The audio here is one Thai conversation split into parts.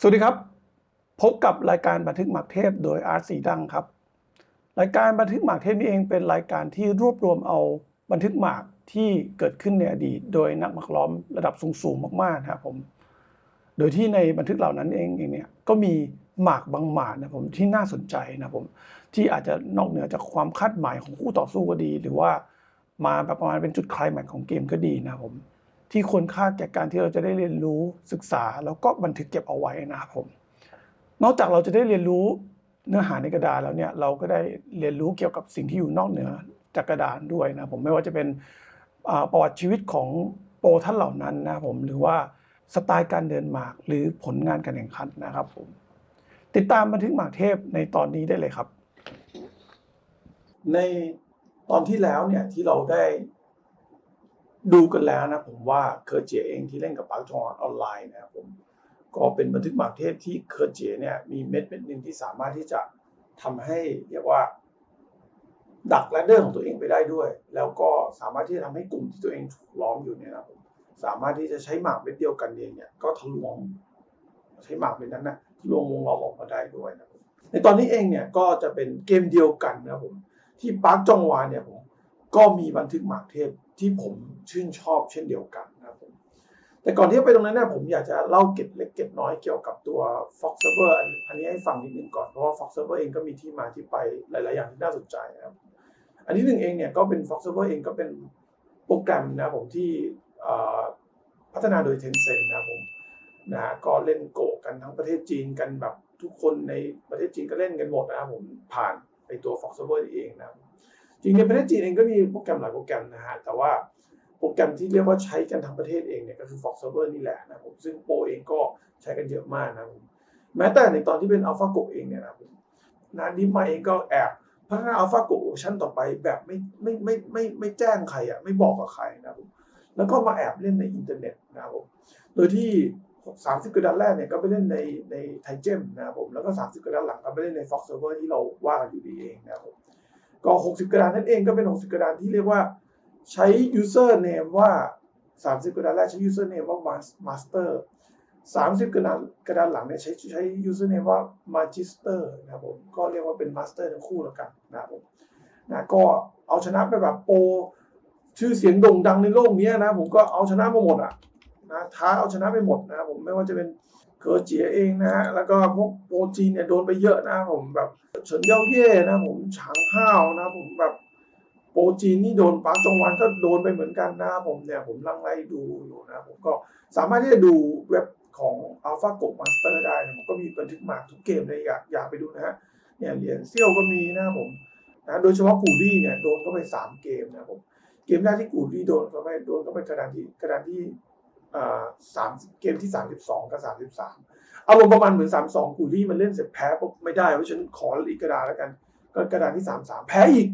สวัสดีครับ พบกับรายการบันทึกหมากเทพโดยอาร์ตสีดังครับ รายการบันทึกหมากเทพนี้เองเป็นรายการที่รวบรวมเอาบันทึกหมากที่เกิดขึ้นในอดีต โดยนักหมากล้อมระดับสูงๆมากๆนะครับผม โดยที่ในบันทึกเหล่านั้นเองเองเนี่ยก็มีหมากบางหมากนะผมที่น่าสนใจนะผมที่อาจจะนอกเหนือจากความคาดหมายของคู่ต่อสู้ก็ดี หรือว่ามาแบบประมาณเป็นจุดคลายแม็กของเกมก็ดีนะครับผม ที่ควรค่าแก่การที่เราจะได้เรียนรู้ศึกษา แล้วก็บันทึกเก็บเอาไว้นะครับผม นอกจากเราจะได้เรียนรู้เนื้อหาในกระดานแล้วเนี่ยเราก็ได้เรียนรู้เกี่ยวกับสิ่งที่อยู่นอกเหนือจากกระดานด้วยนะผมไม่ว่าจะเป็นประวัติชีวิตของโปรท่านเหล่านั้นนะผมหรือว่าสไตล์การเดินหมากหรือผลงานการแข่งขันนะครับผมติดตามบันทึกหมากเทพในตอนนี้ได้เลยครับ ในตอนที่แล้วเนี่ยที่เราได้ ดูกันแล้วนะผมว่าเคอร์เจเองที่เล่นกับปาร์คจองออนไลน์นะครับผมก็เป็นบันทึกหมากเทพที่เคอร์เจเนี่ยมีเม็ดเม็ดหนึ่งที่สามารถที่จะทำให้เรียกว่า ดักแรดเดอร์ของตัวเองไปได้ด้วย แล้วก็สามารถที่จะทำให้กลุ่มที่ตัวเองถูกล้อมอยู่เนี่ยนะครับผมสามารถที่จะใช้หมากเม็ดเดียวกันเองเนี่ยก็ทะลวงใช้หมากเม็ดนั้นนะทะลวงวงล้อมออกมาได้ด้วยนะครับในตอนนี้เองเนี่ยก็จะเป็นเกมเดียวกันนะครับผมที่ปาร์คจองวานเนี่ยผมก็มีบันทึกหมากเทพ ที่ผมชื่นชอบเช่นเดียวกันนะครับผมแต่ก่อนที่จะไปตรงนั้นเนี่ยผมอยากจะเล่าเก็บเล็กเก็บน้อยเกี่ยวกับตัว Fox Server อันอันนี้ให้ฟังนิดนึงก่อน เพราะว่า Fox Server เองก็มีที่มาที่ไปหลาย ๆ อย่างที่น่าสนใจนะครับ อันที่หนึ่งเองเนี่ยก็เป็น Fox Server เองก็เป็นโปรแกรมนะผมที่พัฒนาโดย Tencent นะครับผมนะก็เล่นโกะกันทั้งประเทศจีนกันแบบทุกคนในประเทศจีนก็เล่นกันหมดนะครับผมผ่านไอตัว Fox Server เองนะครับ จริงในประเทศจีนเองก็มีโปรแกรมหลายโปรแกรมนะฮะแต่ว่าโปรแกรมที่เรียกว่าใช้กันทั้งประเทศเองเนี่ยก็คือ Fox Server นี่แหละนะผมซึ่งโปรเองก็ใช้กันเยอะมากนะผมแม้แต่ในตอนที่เป็น AlphaGo เองเนี่ยนะผมนะดิมาเองก็แอบพัฒนา AlphaGo เวอร์ชันต่อไปแบบไม่ไม่ไม่ไม่ไม่แจ้งใครอะไม่บอกกับใครนะครับผมแล้วก็มาแอบเล่นในอินเทอร์เน็ตนะครับผมโดยที่ 30กระดานแรกเนี่ยก็ไปเล่นในในไทเจมนะครับผมแล้วก็ 30กระดานหลังก็ไปเล่นใน Fox Server ที่เราว่ากันอยู่ดีเองนะครับผม ก็ 60 กระดานนั่นเองก็เป็น 60 กระดานที่เรียกว่าใช้ user name ว่า 30 กระดานแรกใช้ user name ว่า master 30 กระดานกระดานหลังเนี่ยใช้ใช้ user name ว่า magister นะครับผมก็เรียกว่าเป็น master ทั้งคู่แล้วกันนะครับผมนะก็เอาชนะไปแบบโปรชื่อเสียงโด่งดังในโลกนี้นะผมก็เอาชนะมาหมดอะนะท้าเอาชนะไปหมดนะครับผมไม่ว่าจะเป็น เคอเจียเองนะฮะแล้วก็พวกโปรจีนเนี่ยโดนไปเยอะนะผมแบบเฉินเย่าเย่นะผมฉางห้าวนะผมแบบโปรจีนนี่โดนปาจงวันก็โดนไปเหมือนกันนะผมเนี่ยผมลังไล่ดูอยู่นะผมก็สามารถที่จะดูเว็บของ Alpha Go Master ได้นะผมก็มีบันทึกหมากทุกเกมเลยอยากอยากไปดูนะฮะเนี่ยเหรียญเซี่ยวก็มีนะผมนะโดยเฉพาะกูรี่เนี่ยโดนก็ไปสามเกมนะผมเกมแรกที่กูรี่โดนก็ไปโดนก็ไปกระดานที่กระดานที่ สามเกมที่สามสิบสองกับสามสิบสามอารมณ์ประมาณเหมือนสามสองกูรี่มันเล่นเสร็จแพ้ปุ๊บไม่ได้เพราะฉะนันขออีกกระดานแล้วกัน ก็กระดานที่สามสามแพ้อีก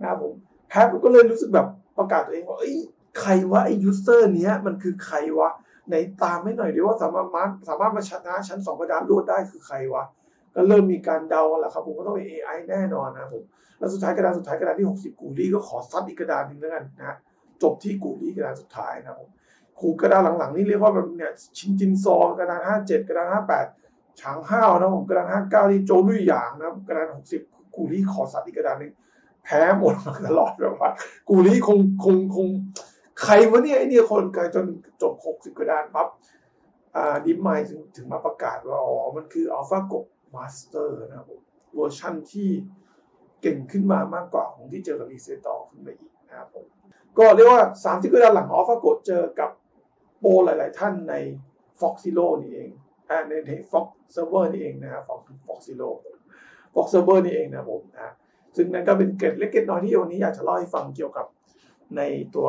นะครับผมแพ้ผมก็เลยรู้สึกแบบประกาศตัวเองว่าเอ้ยใครวะไอ้ยูเซอร์เนี้ยมันคือใครวะไหนตามให้หน่อยดิว่าสามารถมาสามารถมาชนะชั้นสองกระดานรวดได้คือใครวะก็เริ่มมีการเดากันแหละครับผมก็ต้องเป็น AI แน่นอนนะครับผมแล้วสุดท้ายกระดานสุดท้ายกระดานที่หกสิบกูรี่ก็ขอซัดอีกกระดานหนึ่งแล้วกันนะฮะจบที่กูรี่กระดานสุดท้ายนะครับผม ขู่กระดานหลังๆ นี่เรียกว่าแบบเนี่ยชินจินซอกระดานห้าเจ็ดกระดานห้าแปดฉางห้าวนะผมกระดานห้าเก้านี่โจลุยหยางนะกระดานหกสิบกูรี่ขอสัตว์อีกกระดานนึงแพ้หมดมาตลอดแบบว่ากูรี่คงคงคงใครวะเนี่ยไอเนี่ยคนกลายจนจบหกสิบกระดานปั๊บอ่าดิมไมถึงถึงมาประกาศว่า อ๋อ มันคืออัลฟากบมาสเตอร์นะครับผมเวอร์ชั่นที่เก่งขึ้นมามากกว่าของที่เจอกับอีเซตอขึ้นไปอีกนะครับผมก็เรียกว่าสามสิบกระดานหลังอัลฟากบเจอกับ โปรหลาย ๆ ท่านใน Fox Zero นี่เองอ่าในใน Fox Server นี่เองนะครับ Fox Fox Zero Fox Server นี่เองนะผมนะซึ่งนั่นก็เป็นเกร็ดเล็กเกร็ดน้อยที่วันนี้อยากจะเล่าให้ฟังเกี่ยวกับในตัว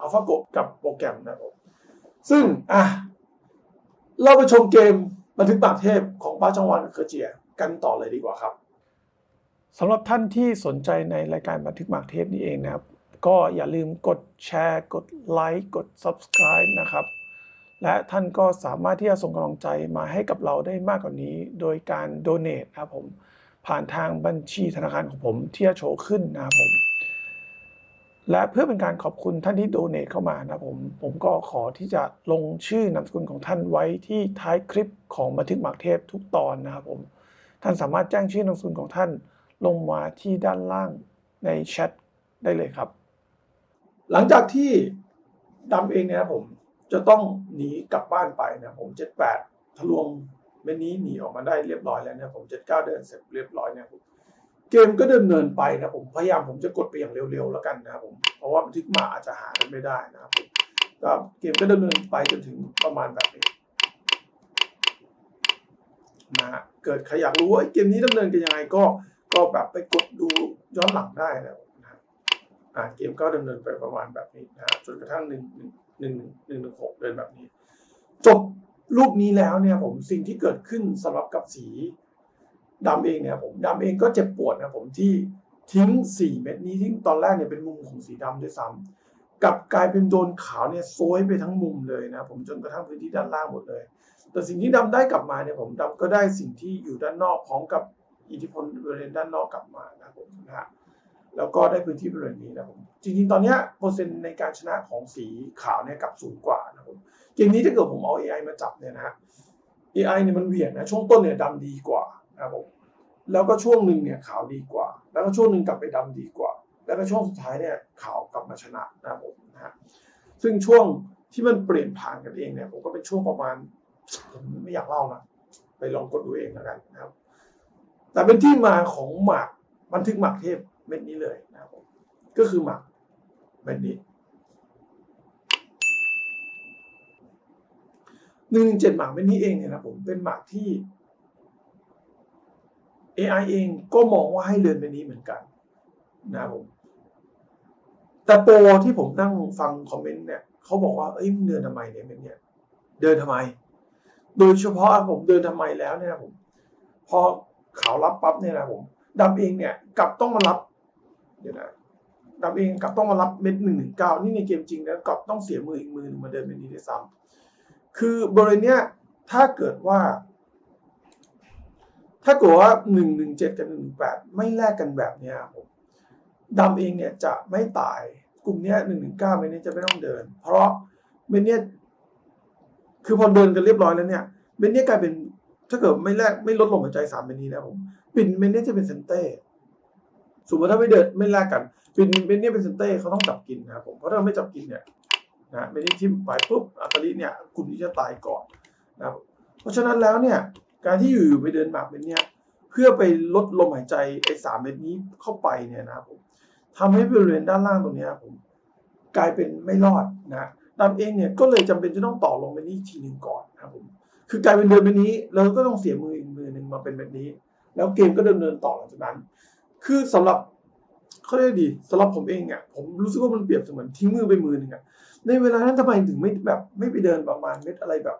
AlphaGo กับโปรแกรมนะครับผมซึ่งอะเราไปชมเกมบันทึกปากเทพของป้าจังหวันเคอร์เจียกันต่อเลยดีกว่าครับสำหรับท่านที่สนใจในรายการบันทึกหมากเทพนี่เองนะครับ ก็อย่าลืมกดแชร์ กดไลค์กด Subscribe นะครับ และท่านก็สามารถที่จะส่งกำลังใจมาให้กับเราได้มากกว่านี้ โดยการ Donate นะครับผม ผ่านทางบัญชีธนาคารของผมที่จะโชว์ขึ้นนะครับผม และเพื่อเป็นการขอบคุณท่านที่โดเนทเข้ามานะผมผมก็ขอที่จะลงชื่อนามสกุลของท่านไว้ที่ท้ายคลิปของบันทึกหมากเทพทุกตอนนะครับผมท่านสามารถแจ้งชื่อนามสกุลของท่านลงมาที่ด้านล่างในแชทได้เลยครับ หลังจากที่ดำเองเนี่ยนะผมจะต้องหนีกลับบ้านไปนะผม 78 ทะลวงเมนนี้หนีออกมาได้เรียบร้อยแล้วนะผม 79 เดินเสร็จเรียบร้อยเนี่ยเกมก็ดำเนินไปนะผมพยายามผมจะกดไปอย่างเร็วๆแล้วกันนะครับผมเพราะว่าบันทึกมาอาจจะหากันไม่ได้นะครับก็เกมก็ดำเนินไปจนถึงประมาณแบบนี้นะฮะเกิดใครอยากรู้ว่าเกมนี้ดำเนินกันยังไงก็ก็แบบไปกดดูย้อนหลังได้นะนะฮะอ่า เกมก็ดำเนินไปประมาณแบบนี้นะจนกระทั่งหนึ่งหนึ่งหนึ่งหนึ่งหกเดินแบบนี้ จบรูปนี้แล้วเนี่ยผมสิ่งที่เกิดขึ้นสำหรับกับสีดำเองเนี่ยผมดำเองก็เจ็บปวดนะผมที่ทิ้ง 4 เม็ดนี้ที่ตอนแรกเนี่ยเป็นมุมของสีดำด้วยซ้ำกับกลายเป็นโดนขาวเนี่ยโซยไปทั้งมุมเลยนะผมจนกระทั่งพื้นที่ด้านล่างหมดเลย แต่สิ่งที่ดำได้กลับมาเนี่ยผมดำก็ได้สิ่งที่อยู่ด้านนอกพร้อมกับอิทธิพลบริเวณด้านนอกกลับมานะผมนะฮะ แล้วก็ได้พื้นที่บริเวณนี้นะผมจริงๆ ตอนนี้เปอร์เซ็นต์ในการชนะของสีขาวเนี่ยกับสูงกว่านะผมเกมนี้ถ้าเกิดผมเอา AI มาจับเนี่ยนะฮะ AI เนี่ยมันเหวี่ยงนะช่วงต้นเนี่ยดำดีกว่านะครับผมแล้วก็ช่วงหนึ่งเนี่ยขาวดีกว่า แล้วก็ช่วงหนึ่งกลับไปดำดีกว่า แล้วก็ช่วงสุดท้ายเนี่ยขาวกลับมาชนะนะครับผมนะฮะซึ่งช่วงที่มันเปลี่ยนผ่านกันเองเนี่ยผมก็เป็นช่วงประมาณผมไม่อยากเล่านะไปลองกดดูเองแล้วกันนะครับ แต่เป็นที่มาของหมากบันทึกหมากเทพ เม็ดนี้เลยนะครับผมก็คือหมากเม็ดนี้หนึ่งเจ็ดหมากเม็ดนี้เองเนี่ยนะผมเป็นหมากที่ AI เองก็มองว่าให้เดินไปนี้เหมือนกันนะครับผมแต่โปรที่ผมนั่งฟังคอมเมนต์เนี่ยเขาบอกว่าเอ้ยมึงเดินทำไมเนี่ยเป็นเนี่ย เดินทำไม โดยเฉพาะผมเดินทำไมแล้วเนี่ยผม พอขาวรับปั๊บเนี่ยนะผมดำเองเนี่ยกลับต้องมารับ เดี๋ยวนะดำเองกับต้องมารับเม็ดหนึ่งหนึ่งเก้านี่ในเกมจริงนะกับต้องเสียมืออีกมือหนึ่งมาเดินเป็นนี้ด้วยซ้ำคือบริเวณเนี้ยถ้าเกิดว่า ถ้าเกิดว่าหนึ่งหนึ่งเจ็ดกับหนึ่งแปดไม่แลกกันแบบเนี้ยผมดำเองเนี่ยจะไม่ตายกลุ่มเนี้ยหนึ่งหนึ่งเก้าเม็ดนี้จะไม่ต้องเดิน เพราะเม็ดเนี้ยคือพอเดินกันเรียบร้อยแล้วเนี่ยเม็ดเนี้ยกลายเป็นถ้าเกิดไม่แลกไม่ลดลมหายใจสามเม็ดนี้นะผมปิ่นเม็ดเนี้ยจะเป็นเซนเต้ สมมติถ้าไม่เดินไม่แลกกันปิ่นเม็ดเนี้ยเป็นเซนเต้เขาต้องจับกินนะครับผมเพราะถ้าไม่จับกินเนี่ยนะเม็ดนี้ทิ่มไปปุ๊บอัตลิเนี่ยกลุ่มนี้จะตายก่อนนะครับเพราะฉะนั้นแล้วเนี่ยการที่อยู่ๆไปเดินหมากเม็ดเนี้ยเพื่อไปลดลมหายใจไอ้สามเม็ดนี้เข้าไปเนี่ยนะครับผมทำให้บริเวณด้านล่างตรงเนี้ยผมกลายเป็นไม่รอดนะดำเองเนี่ยก็เลยจำเป็นจะต้องต่อลงไปนี่ทีหนึ่งก่อนนะครับผมคือกลายเป็นเดินไปนี้แล้วก็ต้องเสียมืออีกมือหนึ่งมาเป็นแบบนี้ แล้วเกมก็ดำเนินต่อหลังจากนั้น คือสำหรับเขาเรียกดีสำหรับผมเองอะผมรู้สึกว่ามันเปรียบเสมือนทิ้งมือไปมือหนึ่งอะในเวลานั้นทำไมถึงไม่แบบ ไม่ไปเดินประมาณเม็ดอะไรแบบ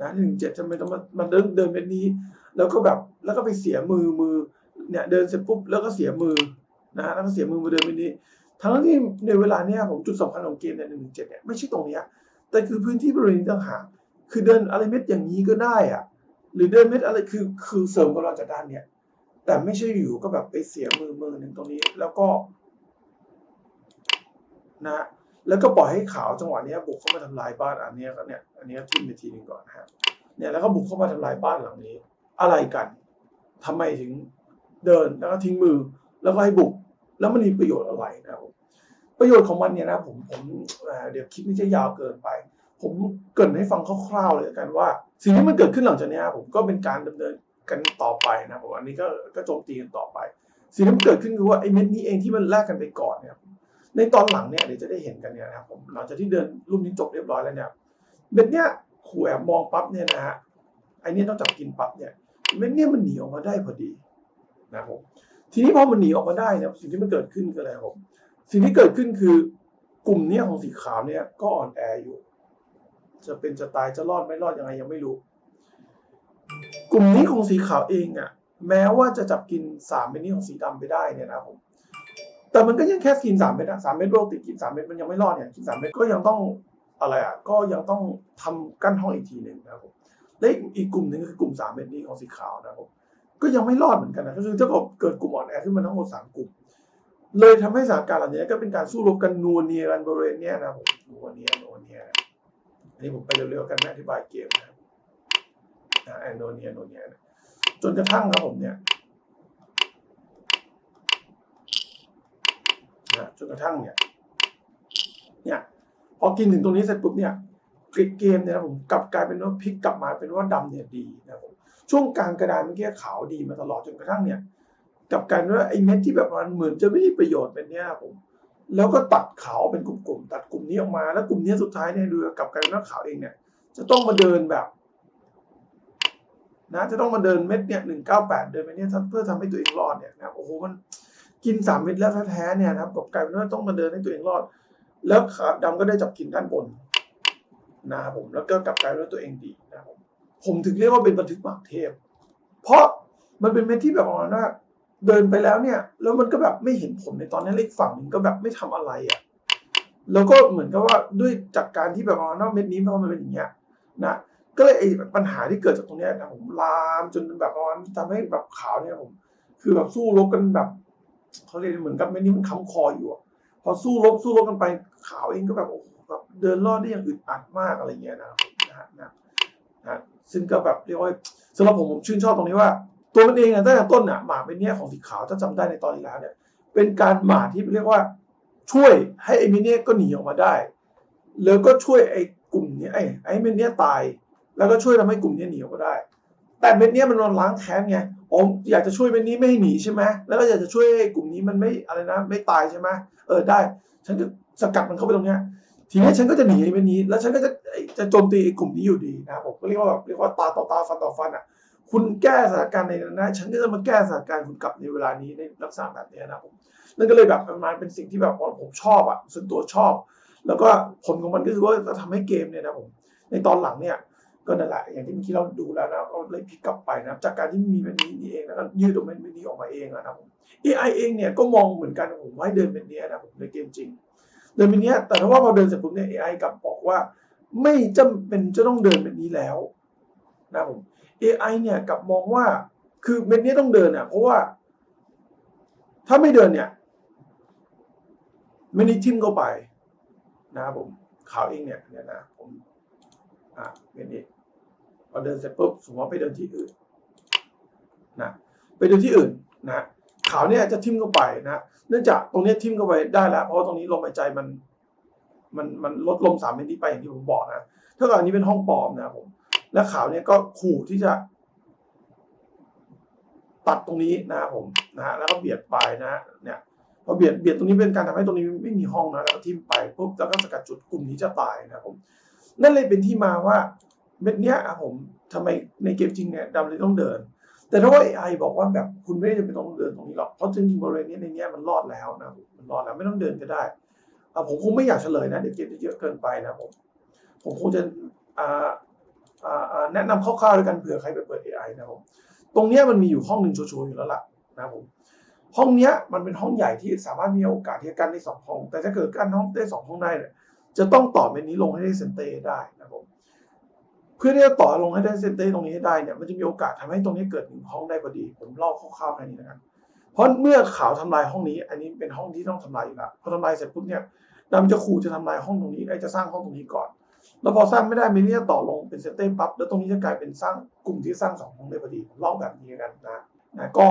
นะหนึ่งเจ็ดทำไมต้องมามันเดินเดินเม็ดนี้ แล้วก็แบบแล้วก็ไปเสียมือมือ เนี่ยเดินเสร็จปุ๊บแล้วก็เสียมือนะแล้วก็เสียมือมาเดินเม็ดนี้ ทั้งที่ในเวลาเนี้ยผมจุดสำคัญของเกมเนี่ยหนึ่งเจ็ดเนี่ยไม่ใช่ตรงเนี้ยแต่คือพื้นที่บริเวณต่างหากคือเดินอะไรเม็ดอย่างนี้ก็ได้อะหรือเดินเม็ดอะไรคือคือเสริมกำลังจากด้านเนี่ย แต่ไม่ใช่อยู่ก็แบบไปเสียมือมือหนึ่งตรงนี้ แล้วก็นะแล้วก็ปล่อยให้ขาวจังหวะนี้บุกเข้ามาทำลายบ้านอันนี้ก็เนี่ย อันนี้ทิ้งไปทีหนึ่งก่อนนะฮะเนี่ยแล้วก็บุกเข้ามาทำลายบ้านหลังนี้ อะไรกันทำไมถึงเดินแล้วก็ทิ้งมือ แล้วก็ให้บุก แล้วมันมีประโยชน์อะไรนะครับผมประโยชน์ของมันเนี่ยนะผมผมเดี๋ยวคลิปนี้จะยาวเกินไป ผมเกินให้ฟังคร่าวๆเลยกันว่า สิ่งที่มันเกิดขึ้นหลังจากนี้ผมก็เป็นการดำเนิน กันต่อไปนะผมอันนี้ก็ก็โจมตีกันต่อไป สิ่งที่เกิดขึ้นคือว่าไอ้เม็ดนี้เองที่มันแลกกันไปก่อนเนี่ยในตอนหลังเนี่ยเดี๋ยวจะได้เห็นกันเนี่ยนะครับผมหลังจากที่เดินรูปนี้จบเรียบร้อยแล้วเนี่ยเม็ดเนี้ยขู่แอบมองปั๊บเนี่ยนะฮะไอ้เนี่ยต้องจับกินปั๊บเนี่ยเม็ดเนี้ยมันหนีออกมาได้พอดีนะครับผมทีนี้พอมันหนีออกมาได้เนี่ยสิ่งที่มันเกิดขึ้นคืออะไรครับผมสิ่งที่เกิดขึ้นคือกลุ่มเนี้ยของสีขาวเนี่ยก็อ่อนแออยู่ จะเป็นจะตายจะรอดไม่รอดยังไงยังไม่รู้ กลุ่มนี้ของสีขาวเองอะแม้ว่าจะจับกินสามเม็ดนี้ของสีดำไปได้เนี่ยนะผมแต่มันก็ยังแค่กินสามเม็ดอะสามเม็ดโรคติดกินสามเม็ดมันยังไม่รอดเนี่ยกินสามเม็ดก็ยังต้องอะไรอะก็ยังต้องทำกั้นห้องอีกทีหนึ่งนะครับผมและอีกกลุ่มหนึ่งก็คือกลุ่มสามเม็ดนี้ของสีขาวนะครับผมก็ยังไม่รอดเหมือนกันนะก็คือถ้าเกิดเกิดกลุ่มอ่อนแอขึ้นมาทั้งหมดสามกลุ่ม เลยทำให้สถานการณ์เหล่านี้ก็เป็นการสู้รบกันนัวเนียกันบริเวณเนี้ยนะผมนัวเนียนัวเนียอันนี้ผมไปเร็วๆกันไม่อธิบายเกมนะครับนะแอน โนเนียโนเนียจนกระทั่งครับผมเนี่ยนะจนกระทั่งเนี่ย เนี่ย พอกินถึงตรงนี้เสร็จปุ๊บเนี่ยพลิกเกมเนี่ยนะผมกลับกลายเป็นว่าพลิกกลับมาเป็นว่าดำเนี่ยดีนะผมช่วงกลางกระดานเมื่อกี้ขาวดีมาตลอดจนกระทั่งเนี่ยกลับกลายเป็นว่าไอ้เม็ดที่แบบมันเหมือนจะไม่มีประโยชน์เป็นเนี่ยผม แล้วก็ตัดขาวเป็นกลุ่มๆตัดกลุ่มนี้ออกมา แล้วกลุ่มนี้สุดท้ายเนี่ยดูกลับกลายเป็นว่าขาวเองเนี่ย จะต้องมาเดินแบบ นะจะต้องมาเดินเม็ดเนี่ยหนึ่งเก้าแปดเดินไปเนี่ยเพื่อทำให้ตัวเองรอดเนี่ยนะโอ้โหมันกินสามเม็ดแล้วแท้ๆเนี่ยนะครับกับกลายเป็นว่าต้องมาเดินให้ตัวเองรอด แล้วขาดำก็ได้จับกินด้านบนนะครับผมแล้วก็กลับกลายเป็นว่าตัวเองดีนะครับผมผมถึงเรียกว่าเป็นบันทึกหมากเทพ เพราะมันเป็นเม็ดที่แบบประมาณว่าเดินไปแล้วเนี่ย แล้วมันก็แบบไม่เห็นผลในตอนนั้นเลขฝั่งหนึ่งก็แบบไม่ทำอะไรอะแล้วก็เหมือนกับว่าด้วยจากการที่แบบประมาณว่าเม็ดนี้พอมันเป็นอย่างเงี้ยนะ ก็เลยไอ้ปัญหาที่เกิดจากตรงนี้นะผมลามจนแบบประมาณทำให้แบบขาวเนี่ยผม คือแบบสู้รบกันแบบเขาเรียกเหมือนกับเม็ดนี้มันค้ำคออยู่อะพอสู้รบสู้รบกันไปขาวเองก็แบบโอ้แบบเดินรอดได้อย่างอึดอัดมากอะไรเงี้ยนะนะฮะนะนะซึ่งก็แบบเรียกว่าสำหรับผมผมชื่นชอบตรงนี้ว่า ตัวมันเองอะตั้งแต่ต้นอะหมาเป็นเนี้ยของสีขาวถ้าจำได้ในตอนที่แล้วเนี่ยเป็นการหมาที่เรียกว่าช่วยให้ไอ้มิเนียก็หนีออกมาได้ แล้วก็ช่วยไอ้กลุ่มเนี้ยไอ้ไอ้เม็ดเนี้ยตาย แล้วก็ช่วยทำให้กลุ่มเนี้ยหนีออกมาได้ แต่เม็ดเนี้ยมันนอนล้างแค้นไงผมอยากจะช่วยเม็ดนี้ไม่ให้หนีใช่ไหมแล้วก็อยากจะช่วยกลุ่มนี้มันไม่อะไรนะ ไม่ตายใช่ไหมเออได้ ฉันจะสกัดมันเข้าไปตรงเนี้ยทีนี้ฉันก็จะหนีไอ้เม็ดนี้ แล้วฉันก็จะจะโจมตีไอ้กลุ่มนี้อยู่ดีนะผมก็เรียกว่าแบบเรียกว่าตาต่อตาฟันต่อฟันอะคุณแก้สถานการณ์ในนั้นนะฉันก็จะมาแก้สถานการณ์คุณกลับในเวลานี้ในลักษณะแบบนี้นะผมนั่นก็เลยแบบมันเป็นสิ่งที่แบบผมชอบอะส่วนตัวชอบ แล้วก็ผลของมันก็คือว่าจะทำให้เกมเนี่ยนะผมในตอนหลังเนี่ย ก็นั่นแหละอย่างที่เมื่อกี้เราดูแล้วนะเราเลยพลิกกลับไปนะจากการที่มีแบบนี้นี่เองแล้วก็ยืดตรงเป็นนี้ออกมาเองนะครับ AI เองเนี่ยก็มองเหมือนกันผมว่าให้เดินเป็นนี้นะผมในเกมจริง เดินเป็นนี้แต่ถ้าว่าพอเดินเสร็จปุ๊บเนี่ย AI กลับบอกว่า ไม่จำเป็นจะต้องเดินแบบนี้แล้วนะผม AI เนี่ยกลับมองว่าคือเม็ดนี้ต้องเดินอะเพราะว่า ถ้าไม่เดินเนี่ยเม็ดนี้ทิ่มเข้าไป นะครับผมข่าวเองเนี่ยเนี่ยนะผมอะเม็ดนี้ พอเดินเสร็จปุ๊บสมมติว่าไปเดินที่อื่นนะไปเดินที่อื่นนะข่าวเนี่ยจะทิ่มเข้าไปนะเนื่องจากตรงนี้ทิ่มเข้าไปได้แล้ว เพราะตรงนี้ลมหายใจมัน มันมันลดลมสามเมตรนี้ไปอย่างที่ผมบอกนะถ้าเกิดอันนี้เป็นห้องปลอมนะผมและข่าวเนี่ยก็ขู่ที่จะ ตัดตรงนี้นะผมนะแล้วก็เบียดไปนะเนี่ยพอเบียดเบียดตรงนี้เป็นการทำให้ตรงนี้ไม่มีห้องนะแล้วก็ทิ่มไปปุ๊บแล้วก็สกัดจุดกลุ่มนี้จะตายนะผมนั่นเลยเป็นที่มาว่า เม็ดเนี้ยอะผมทำไมในเกมจริงเนี่ยดำเลยต้องเดิน แต่ถ้าว่า AI บอกว่าแบบคุณไม่จำเป็นต้องเดินตรงนี้หรอกเพราะจริงๆบริเวณนี้ในเนี้ยมันรอดแล้วนะมันรอดแล้วไม่ต้องเดินก็ได้อะผมคงไม่อยากเฉลยนะเดี๋ยวเกมจะเยอะเกินไปนะผมผมคงจะอ่าแนะนำคร่าวๆด้วยกันเผื่อใครไปเปิด AI นะครับผมตรงเนี้ยมันมีอยู่ห้องหนึ่งชัวร์ๆอยู่แล้วล่ะนะผมห้องเนี้ยมันเป็นห้องใหญ่ที่สามารถมีโอกาสที่จะกั้นได้สองห้อง แต่ถ้าเกิดกั้นห้องได้สองห้องได้เนี่ยจะต้องต่อเมนนี้ลงให้ได้เซนเตได้นะครับผม พื่อที่จะต่อลงให้ได้เซนเตตรงนี้ให้ได้เนี่ยมันจะมีโอกาสทำให้ตรงนี้เกิดหนึ่งห้องได้พอดี ผมเล่าคร่าวๆแค่นี้นะครับเพราะเมื่อข่าวทำลายห้องนี้ อันนี้เป็นห้องที่ต้องทำลายอยู่แล้วพอทำลายเสร็จปุ๊บเนี่ยดำจะขู่จะทำลายห้องตรงนี้ไอ้จะสร้างห้องตรงนี้ก่อน แล้วพอสร้างไม่ได้เมนี่จะต่อลงเป็นเซตเต้ปั๊บแล้วตรงนี้จะกลายเป็นสร้างกลุ่มที่สร้างสองห้องได้พอดีเล่าแบบนี้กันนะนะก็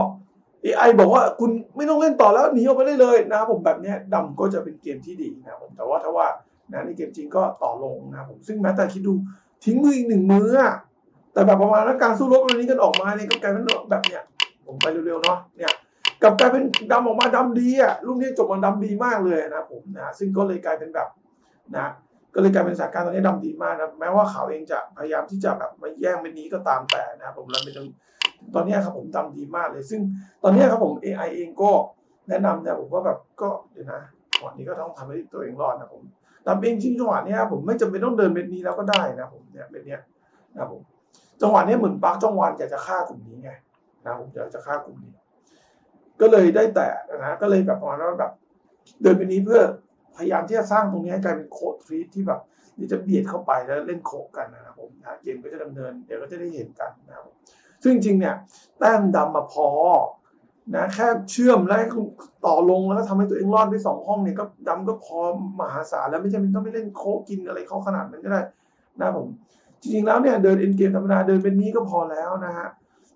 AI บอกว่าคุณไม่ต้องเล่นต่อแล้วหนีออกไปได้เลยนะครับผมแบบนี้ดำก็จะเป็นเกมที่ดีนะผมแต่ว่าถ้าว่านะในเกมจริงก็ต่อลงนะผมซึ่งแม้แต่คิดดู ทิ้งมืออีกหนึ่งมืออะแต่แบบประมาณนั้นการสู้รบวันนี้กันออกมาเนี่ยก็กลายเป็นแบบเนี้ยผมไปเร็วๆเนาะเนี่ยกับกลายเป็นดำออกมาดำดีอะลูกนี้จบมาดำดีมากเลยนะผมนะซึ่งก็เลยกลายเป็นแบบนะก็เลยกลายเป็นสถานการณ์ตอนนี้ดำดีมากนะแม้ว่าเขาเองจะพยายามที่จะแบบมาแย่งเม็ดนี้ก็ตามแต่นะครับผมแล้วไปจนตอนนี้ครับผมดำดีมากเลย ซึ่งตอนนี้ครับผม AI เองก็แนะนำนะผมว่าแบบก็เดี๋ยวนะจังหวะนี้ก็ต้องทำให้ตัวเองรอดนะผม ดำเองจริงจังหวะนี้ผมไม่จำเป็นต้องเดินเม็ดนี้แล้วก็ได้นะผมเนี่ยเม็ดเนี้ยนะผมจังหวะนี้เหมือนปักจังหวะอยากจะฆ่ากลุ่มนี้ไงนะผมอยากจะฆ่ากลุ่มนี้ ก็เลยได้แต่นะก็เลยแบบประมาณว่าแบบเดินไปนี้เพื่อพยายามที่จะสร้างตรงนี้ให้กลายเป็นโคดทรีที่แบบนี่จะเบียดเข้าไปแล้วเล่นโคกันนะครับผมนะเกมก็จะดำเนินเดี๋ยวก็จะได้เห็นกันนะครับซึ่งจริงเนี่ยแต้มดำมาพอ นะแค่เชื่อมและต่อลงแล้วก็ทำให้ตัวเองรอดได้สองห้องเนี่ยก็ดำก็พอมหาศาลแล้วไม่ใช่มันต้องไปเล่นโคกินอะไรเขาขนาดนั้นก็ได้นะผม จริงๆแล้วเนี่ยเดินเอ็นเกมธรรมดาเดินเป็นนี้ก็พอแล้วนะฮะ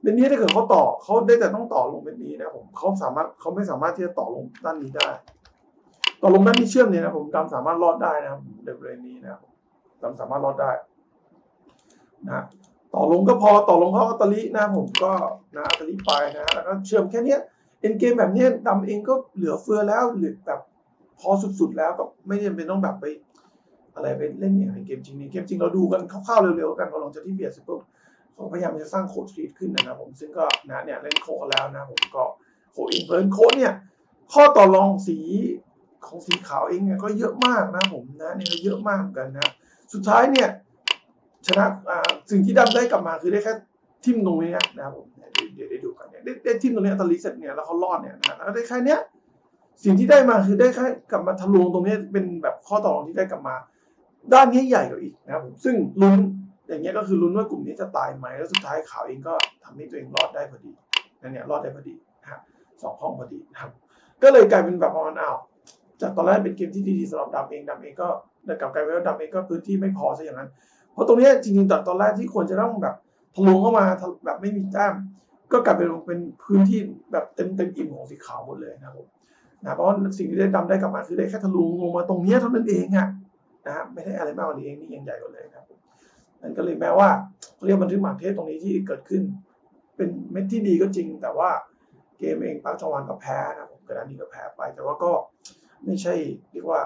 เป็นนี้ถ้าเกิดเขาต่อเขาได้แต่ต้องต่อลงเป็นนี้นะผมเขาสามารถเขาไม่สามารถที่จะต่อลงด้านนี้ได้ ต่อลงด้านนี้เชื่อมเนี่ยนะผมดำสามารถรอดได้นะครับเดินบริเวณนี้นะครับดำสามารถรอดได้นะ ต่อลงก็พอต่อลงเข้าอัตลินะผมก็นะอัตลิไปนะแล้วก็เชื่อมแค่นี้เอ็นเกมแบบนี้ดำเองก็เหลือเฟือแล้วหรือแบบพอสุดๆแล้วก็ไม่จำเป็นต้องแบบไปอะไรไปเล่นอย่างในเกมจริงนี่เกมจริงเราดูกันคร่าวๆเร็วๆกันพอลงจากที่เบียดเสร็จปุ๊บเขาพยายามจะสร้างโคดสตรีทขึ้นนะครับผมซึ่งก็นะเนี่ยเล่นโคกันแล้วนะผมก็โคอินเพิร์นโคเนี่ยข้อต่อรองสีของสีขาวเองเนี่ยก็เยอะมากนะผมนะเนี่ยเยอะมากเหมือนกันนะ สุดท้ายเนี่ย ชนะสิ่งที่ดำได้กลับมาคือได้แค่ทิมตรงนี้นะครับผมเดี๋ยวได้ดูกันเนี่ยได้ได้ทิมตรงนี้อัตลิเสร็จเนี่ยแล้วเขารอดเนี่ยนะแล้วได้แค่เนี้ยสิ่งที่ได้มาคือได้แค่กลับมาทะลวงตรงนี้เป็นแบบข้อต่อรองที่ได้กลับมา ด้านนี้ใหญ่กว่าอีกนะครับผมซึ่งลุ้นอย่างเงี้ยก็คือลุ้นว่ากลุ่มนี้จะตายไหมแล้วสุดท้ายข่าวเองก็ทำให้ตัวเองรอดได้พอดีนั่นเนี่ยรอดได้พอดีนะฮะสองห้องพอดีนะครับ ก็เลยกลายเป็นแบบประมาณอ้าวจากตอนแรกเป็นเกมที่ดีๆสำหรับดำเองดำเองก็แต่กลับกลายเป็นว่าดำเองก็พื้นที่ไม่พอซะอย่างนั้น เพราะตรงนี้จริงๆตอนแรกที่ควรจะต้องแบบทะลวงเข้ามาแบบไม่มีแต้มก็กลายเป็นเป็นพื้นที่แบบเต็มเต็มอิ่มของสีขาวหมดเลยนะครับผมนะเพราะสิ่งที่ได้ดำได้กลับมาคือได้แค่ทะลวงลงมาตรงนี้เท่านั้นเองอะนะไม่ได้อะไรมากกว่านี้เองนี่ยังใหญ่กว่าเลยนะครับนั่นก็เลยแม้ว่าเรียกบันทึกหมากเทศตรงนี้ที่เกิดขึ้น เป็นเม็ดที่ดีก็จริง แต่ว่าเกมเองปาร์คจงวันก็แพ้นะครับผมกระดานนี้ก็แพ้ไป แต่ว่าก็ไม่ใช่เรียกว่า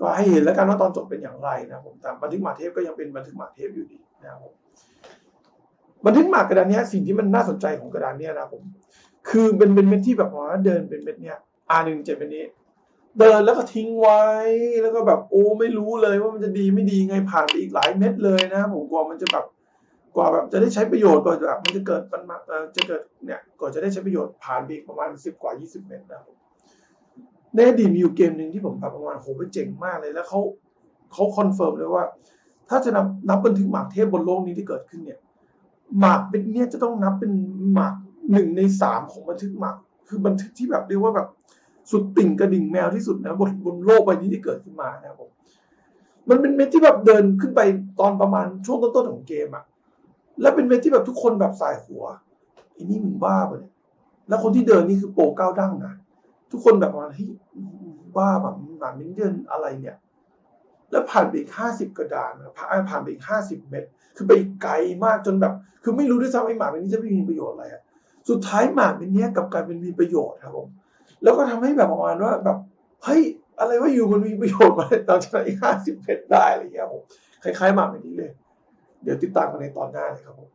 ก็ให้เห็นแล้วกันว่าตอนจบเป็นอย่างไรนะครับผมแต่บันทึกหมากเทพก็ยังเป็นบันทึกหมากเทพอยู่ดีนะครับผมบันทึกหมากกระดานนี้สิ่งที่มันน่าสนใจของกระดานนี้นะครับผมคือเป็นเป็นเม็ดที่แบบว่าเดินเป็นเม็ดเนี้ย R หนึ่งเจ็ดเป็นนี้ เดินแล้วก็ทิ้งไว้แล้วก็แบบโอ้ไม่รู้เลยว่ามันจะดีไม่ดีไงผ่านไปอีกหลายเม็ดเลยนะผมกลัวมันจะแบบกว่าแบบจะได้ใช้ประโยชน์กว่าแบบมันจะเกิดมันมาจะเกิดเนี่ยก่อนจะได้ใช้ประโยชน์ผ่านไปอีกประมาณสิบกว่ายี่สิบเม็ดนะครับ ในอดีตมีอยู่เกมหนึ่งที่ผมแบบประมาณโหมันเจ๋งมากเลยแล้วเขาเขาคอนเฟิร์มเลยว่า ถ้าจะนับนับบันทึกหมากเทพบนโลกนี้ที่เกิดขึ้นเนี่ยหมากเป็นเนี่ยจะต้องนับเป็นหมากหนึ่งในสามของบันทึกหมาก คือบันทึกที่แบบเรียกว่าแบบสุดติ่งกระดิ่งแมวที่สุดนะบนบนโลกใบนี้ที่เกิดขึ้นมานะครับผมมันเป็นเม็ดที่แบบเดินขึ้นไปตอนประมาณช่วงต้นๆของเกมอะแล้วเป็นเม็ดที่แบบทุกคนแบบสายหัวไอ้นี่มึงบ้าปะเนี่ยแล้วคนที่เดินนี่คือโปรเก้าดั้งนะ ทุกคนแบบประมาเฮ้ยบ้าแบบหมามินเดินอะไรเนี่ย แล้วผ่านไปอีกห้าสิบกระดานนะผ่านผ่านไปอีกห้าสิบเม็ดคือไปไกลมากจนแบบ คือไม่รู้ด้วยซ้ำไอ้หมาเป็นนี้จะไม่มีประโยชน์อะไรอะสุดท้ายหมาเป็นเนี้ยกลับกลายเป็นมีประโยชน์ครับผมแล้วก็ทำให้แบบประมาณว่าแบบเฮ้ยอะไรว่าอยู่มันมีประโยชน์มาตอนชนะอีกห้าสิบเพชรได้อะไรอย่างเงี้ยผมคล้ายๆหมากแบบนี้เลย เดี๋ยวติดตามกันในตอนหน้าเลยครับผม